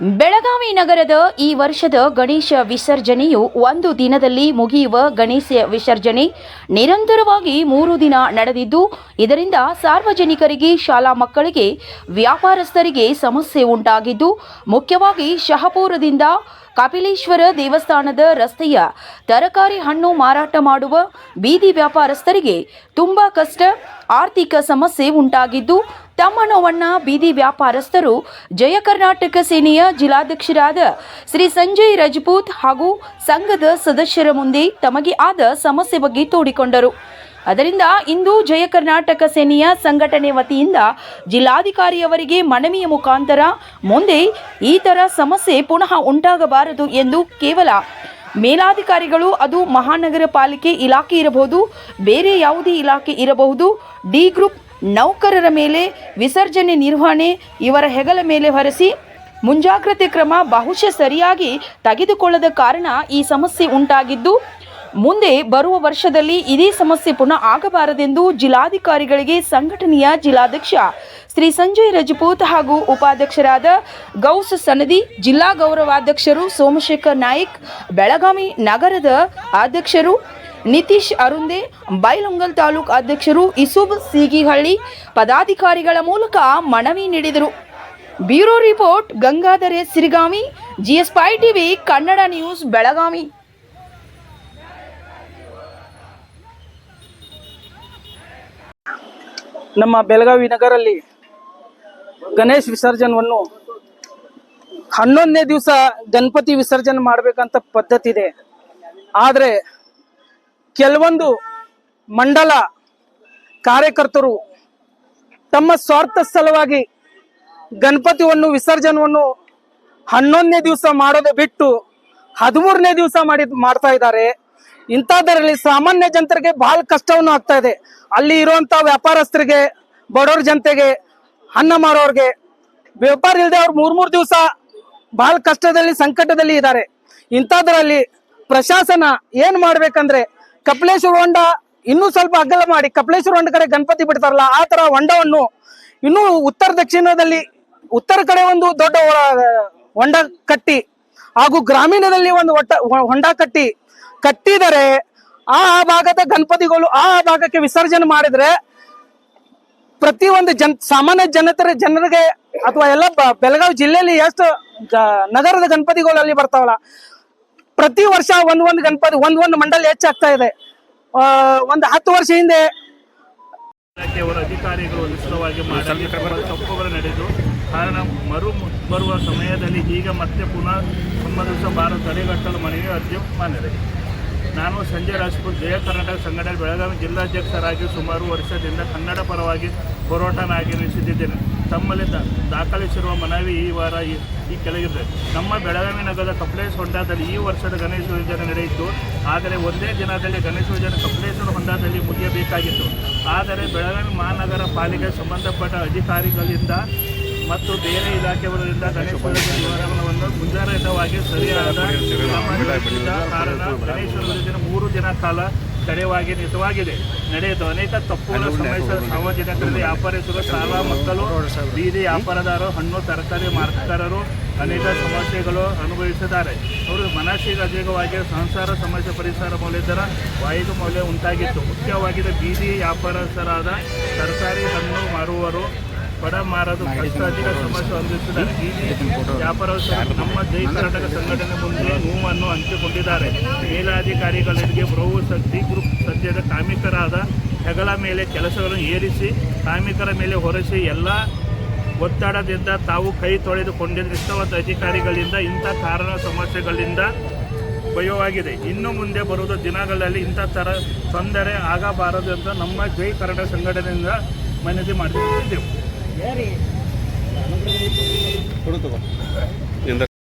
ಬೆಳಗಾವಿ ನಗರದ ಈ ವರ್ಷದ ಗಣೇಶ ವಿಸರ್ಜನೆಯು ಒಂದು ದಿನದಲ್ಲಿ ಮುಗಿಯುವ ಗಣೇಶ ವಿಸರ್ಜನೆ. ನಿರಂತರವಾಗಿ ಮೂರು ದಿನ ನಡೆದಿದ್ದು, ಇದರಿಂದ ಸಾರ್ವಜನಿಕರಿಗೆ, ಶಾಲಾ ಮಕ್ಕಳಿಗೆ, ವ್ಯಾಪಾರಸ್ಥರಿಗೆ ಸಮಸ್ಯೆ ಉಂಟಾಗಿದ್ದು, ಮುಖ್ಯವಾಗಿ ಶಹಪುರದಿಂದ ಕಪಿಲೇಶ್ವರ ದೇವಸ್ಥಾನದ ರಸ್ತೆಯ ತರಕಾರಿ ಹಣ್ಣು ಮಾರಾಟ ಮಾಡುವ ಬೀದಿ ವ್ಯಾಪಾರಸ್ಥರಿಗೆ ತುಂಬಾ ಕಷ್ಟ, ಆರ್ಥಿಕ ಸಮಸ್ಯೆ ಉಂಟಾಗಿದ್ದು, ತಮ್ಮ ನೋವನ್ನ ಬೀದಿ ವ್ಯಾಪಾರಸ್ಥರು ಜಯ ಕರ್ನಾಟಕ ಸೇನೆಯ ಜಿಲ್ಲಾಧ್ಯಕ್ಷರಾದ ಶ್ರೀ ಸಂಜಯ್ ರಜಪೂತ್ ಹಾಗೂ ಸಂಘದ ಸದಸ್ಯರ ಮುಂದೆ ತಮಗೆ ಆದ ಸಮಸ್ಯೆ ಬಗ್ಗೆ ತೋಡಿಕೊಂಡರು. ಅದರಿಂದ ಇಂದು ಜಯ ಕರ್ನಾಟಕ ಸೇನೆಯ ಸಂಘಟನೆ ವತಿಯಿಂದ ಜಿಲ್ಲಾಧಿಕಾರಿಯವರಿಗೆ ಮನವಿಯ ಮುಖಾಂತರ ಮುಂದೆ ಈ ಥರ ಸಮಸ್ಯೆ ಪುನಃ ಉಂಟಾಗಬಾರದು ಎಂದು ಕೇವಲ ಮೇಲಾಧಿಕಾರಿಗಳು, ಅದು ಮಹಾನಗರ ಪಾಲಿಕೆ ಇಲಾಖೆ ಇರಬಹುದು, ಬೇರೆ ಯಾವುದೇ ಇಲಾಖೆ ಇರಬಹುದು, ಡಿ ಗ್ರೂಪ್ ನೌಕರರ ಮೇಲೆ ವಿಸರ್ಜನೆ ನಿರ್ವಹಣೆ ಇವರ ಹೆಗಲ ಮೇಲೆ ಹೊರಸಿ ಮುಂಜಾಗ್ರತೆ ಕ್ರಮ ಬಹುಶಃ ಸರಿಯಾಗಿ ತೆಗೆದುಕೊಳ್ಳದ ಕಾರಣ ಈ ಸಮಸ್ಯೆ ಉಂಟಾಗಿದ್ದು ಮುಂದೆ ಬರುವ ವರ್ಷದಲ್ಲಿ ಇದೇ ಸಮಸ್ಯೆ ಪುನಃ ಆಗಬಾರದೆಂದು ಜಿಲ್ಲಾಧಿಕಾರಿಗಳಿಗೆ ಸಂಘಟನೆಯ ಜಿಲ್ಲಾಧ್ಯಕ್ಷ ಶ್ರೀ ಸಂಜಯ್ ರಜಪೂತ್ ಹಾಗೂ ಉಪಾಧ್ಯಕ್ಷರಾದ ಗೌಸ್ ಸನದಿ, ಜಿಲ್ಲಾ ಗೌರವಾಧ್ಯಕ್ಷರು ಸೋಮಶೇಖರ್ ನಾಯ್ಕ್, ಬೆಳಗಾವಿ ನಗರದ ಅಧ್ಯಕ್ಷರು ನಿತೀಶ್ ಅರುಂದೆ ಬೈಲೊಂಗಲ್ ತಾಲೂಕು ಅಧ್ಯಕ್ಷರು ಇಸುಬ್ ಸೀಗಿಹಳ್ಳಿ ಪದಾಧಿಕಾರಿಗಳ ಮೂಲಕ ಮನವಿ ನೀಡಿದರು. ಬ್ಯೂರೋ ರಿಪೋರ್ಟ್, ಗಂಗಾಧರ ಸಿರಿಗಾಮಿ ಜಿಎಸ್ಪೈ ಟಿವಿ, ಕನ್ನಡ ನ್ಯೂಸ್, ಬೆಳಗಾವಿ. ನಮ್ಮ ಬೆಳಗಾವಿ ನಗರಲ್ಲಿ ಗಣೇಶ್ ವಿಸರ್ಜನವನ್ನು ಹನ್ನೊಂದನೇ ದಿವಸ ಗಣಪತಿ ವಿಸರ್ಜನೆ ಮಾಡಬೇಕಂತ ಪದ್ಧತಿ ಇದೆ. ಆದರೆ ಕೆಲವೊಂದು ಮಂಡಲ ಕಾರ್ಯಕರ್ತರು ತಮ್ಮ ಸ್ವಾರ್ಥ ಸಲುವಾಗಿ ಗಣಪತಿಯನ್ನು ವಿಸರ್ಜನವನ್ನು ಹನ್ನೊಂದನೇ ದಿವಸ ಮಾಡೋದು ಬಿಟ್ಟು ಹದಿಮೂರನೇ ದಿವಸ ಮಾಡಿ ಮಾಡ್ತಾ ಇದ್ದಾರೆ. ಇಂಥದ್ದರಲ್ಲಿ ಸಾಮಾನ್ಯ ಜನರಿಗೆ ಬಹಳ ಕಷ್ಟವನ್ನು ಆಗ್ತಾ ಇದೆ. ಅಲ್ಲಿ ಇರುವಂತ ವ್ಯಾಪಾರಸ್ಥರಿಗೆ, ಬಡವ್ರ ಜನತೆಗೆ, ಅನ್ನ ಮಾರೋರ್ಗೆ, ವ್ಯಾಪಾರ ಇಲ್ಲದೆ ಅವ್ರು ಮೂರ್ ಮೂರು ದಿವಸ ಬಹಳ ಕಷ್ಟದಲ್ಲಿ, ಸಂಕಟದಲ್ಲಿ ಇದ್ದಾರೆ ಇಂಥದ್ರಲ್ಲಿ ಪ್ರಶಾಸನ ಏನ್ ಮಾಡ್ಬೇಕಂದ್ರೆ, ಕಪಿಲೇಶ್ವರ ಹೊಂಡ ಇನ್ನೂ ಸ್ವಲ್ಪ ಅಗಲ ಮಾಡಿ, ಕಪಿಲೇಶ್ವರ ಹೊಂಡ ಕಡೆ ಗಣಪತಿ ಬಿಡ್ತಾರಲ್ಲ, ಆ ತರ ಹೊಂಡವನ್ನು ಇನ್ನೂ ಉತ್ತರ ದಕ್ಷಿಣದಲ್ಲಿ, ಉತ್ತರ ಕಡೆ ಒಂದು ದೊಡ್ಡ ಹೊಂಡ ಕಟ್ಟಿ, ಹಾಗೂ ಗ್ರಾಮೀಣದಲ್ಲಿ ಒಂದು ಹೊಂಡ ಕಟ್ಟಿ ಕಟ್ಟಿದರೆ ಆ ಭಾಗದ ಗಣಪತಿಗಳು ಆ ಭಾಗಕ್ಕೆ ವಿಸರ್ಜನೆ ಮಾಡಿದ್ರೆ ಪ್ರತಿ ಒಂದು ಜನ್, ಸಾಮಾನ್ಯ ಜನತರ ಜನರಿಗೆ ಅಥವಾ ಎಲ್ಲ ಬೆಳಗಾವಿ ಜಿಲ್ಲೆಯಲ್ಲಿ ಎಷ್ಟು ನಗರದ ಗಣಪತಿಗಳು ಅಲ್ಲಿ ಬರ್ತಾವಲ್ಲ, ಪ್ರತಿ ವರ್ಷ ಒಂದೊಂದು ಒಂದ್ ಗಣಪತಿ, ಒಂದೊಂದು ಒಂದು ಮಂಡಲ ಹೆಚ್ಚಾಗ್ತಾ ಇದೆ. ಒಂದು ಹತ್ತು ವರ್ಷ ಹಿಂದೆ ಅಧಿಕಾರಿಗಳು ಕಾರಣ ಮರು ಬರುವ ಸಮಯದಲ್ಲಿ ಈಗ ಮತ್ತೆ ಪುನಃ ಸಂಬಂಧಿಸಬಾರದು ತಡೆಗಟ್ಟಲು ಮನವಿ ಅರ್ಜಿ ಮಾನ್ಯದೆ ನಾನು ಸಂಜಯ್ ರಾಜ್ಪೂತ್ ಜಯ ಕರ್ನಾಟಕ ಸಂಘಟನೆ ಬೆಳಗಾವಿ ಜಿಲ್ಲಾಧ್ಯಕ್ಷರಾಗಿ ಸುಮಾರು ವರ್ಷದಿಂದ ಕನ್ನಡ ಪರವಾಗಿ ಹೋರಾಟನಾಗಿ ನಡೆಸುತ್ತಿದ್ದೇನೆ ತಮ್ಮಲ್ಲಿ ದಾಖಲಿಸಿರುವ ಮನವಿ ಈ ವಾರ ಈ ಕೆಳಗಿದೆ ನಮ್ಮ ಬೆಳಗಾವಿ ನಗರದ ಕಪಿಲೇಶ್ ಹೊಂಡದಲ್ಲಿ ಈ ವರ್ಷದ ಗಣೇಶ ಯೋಜನೆ ನಡೆಯಿತು. ಆದರೆ ಒಂದೇ ದಿನದಲ್ಲಿ ಗಣೇಶ ಯೋಜನೆ ಕಪಿಲೇಶ್ವರ ಹೊಂಡದಲ್ಲಿ ಮುಗಿಯಬೇಕಾಗಿತ್ತು. ಆದರೆ ಬೆಳಗಾವಿ ಮಹಾನಗರ ಪಾಲಿಕೆ ಸಂಬಂಧಪಟ್ಟ ಅಧಿಕಾರಿಗಳಿಂದ ಮತ್ತು ಬೇರೆ ಇಲಾಖೆಯವರಿಂದ ಗಣೇಶ ವಿಸರ್ಜನೆ ವಿವರವನ್ನು ಮುಂಜಾಗ್ರತವಾಗಿ ಸರಿಯಾದ ಕಾರಣ ಗಣೇಶ ವಿಸರ್ಜನೆ ಮೂರು ದಿನ ಕಾಲ ತಡೆವಾಗಿ ನಿಜವಾಗಿದೆ. ನಡೆಯಿತು ಅನೇಕ ತಪ್ಪುಗಳ ಸಂಭವಿಸಿದ ಸಾರ್ವಜನಿಕರಲ್ಲಿ ವ್ಯಾಪಾರಿಸಲು ಶಾಲಾ ಮಕ್ಕಳು ಬೀದಿ ವ್ಯಾಪಾರದಾರರು ಹಣ್ಣು ತರಕಾರಿ ಮಾರಾಟಗಾರರು ಅನೇಕ ಸಮಸ್ಯೆಗಳು ಅನುಭವಿಸಿದ್ದಾರೆ. ಅವರು ಮನಸ್ಸಿಗೆ ಅಧಿಕವಾಗಿ ಸಂಸಾರ ಸಮಸ್ಯೆ ಪರಿಸರ ಮೌಲ್ಯದರ ವಾಯು ಮೌಲ್ಯ ಉಂಟಾಗಿತ್ತು. ಮುಖ್ಯವಾಗಿದೆ ಬೀದಿ ವ್ಯಾಪಾರಸ್ಥರಾದ ತರಕಾರಿ ಹಣ್ಣು ಮಾರುವವರು ಬಡ ಮಾರದು ಕಷ್ಟ ಅಧಿಕ ಸಮಸ್ಯೆ ಹೊಂದಿಸಿದ್ದಾರೆ. ವ್ಯಾಪಾರೋತ್ಸವ ನಮ್ಮ ಜೈ ಕರ್ನಾಟಕ ಸಂಘಟನೆ ಮುಂದೆ ನೋವನ್ನು ಹಂಚಿಕೊಂಡಿದ್ದಾರೆ. ಮೇಲಾಧಿಕಾರಿಗಳಿಗೆ ಪ್ರಭು ಶಕ್ತಿ ಗ್ರೂಪ್ ಸದ್ಯದ ಕಾರ್ಮಿಕರಾದ ಹೆಗಲ ಮೇಲೆ ಕೆಲಸಗಳನ್ನು ಏರಿಸಿ ಕಾರ್ಮಿಕರ ಮೇಲೆ ಹೊರಸಿ ಎಲ್ಲ ಒತ್ತಡದಿಂದ ತಾವು ಕೈ ತೊಳೆದುಕೊಂಡಿದ್ದ ಇಷ್ಟವಾದ ಅಧಿಕಾರಿಗಳಿಂದ ಇಂಥ ಕಾರಣ ಸಮಸ್ಯೆಗಳಿಂದ ಭಯವಾಗಿದೆ. ಇನ್ನು ಮುಂದೆ ಬರುವ ದಿನಗಳಲ್ಲಿ ಇಂಥ ಥರ ತೊಂದರೆ ಆಗಬಾರದು ಅಂತ ನಮ್ಮ ಜೈ ಕರ್ನಾಟಕ ಸಂಘಟನೆಯಿಂದ ಮನವಿ ಮಾಡಿದ್ದೇವೆ கொடுத்துக்கோ.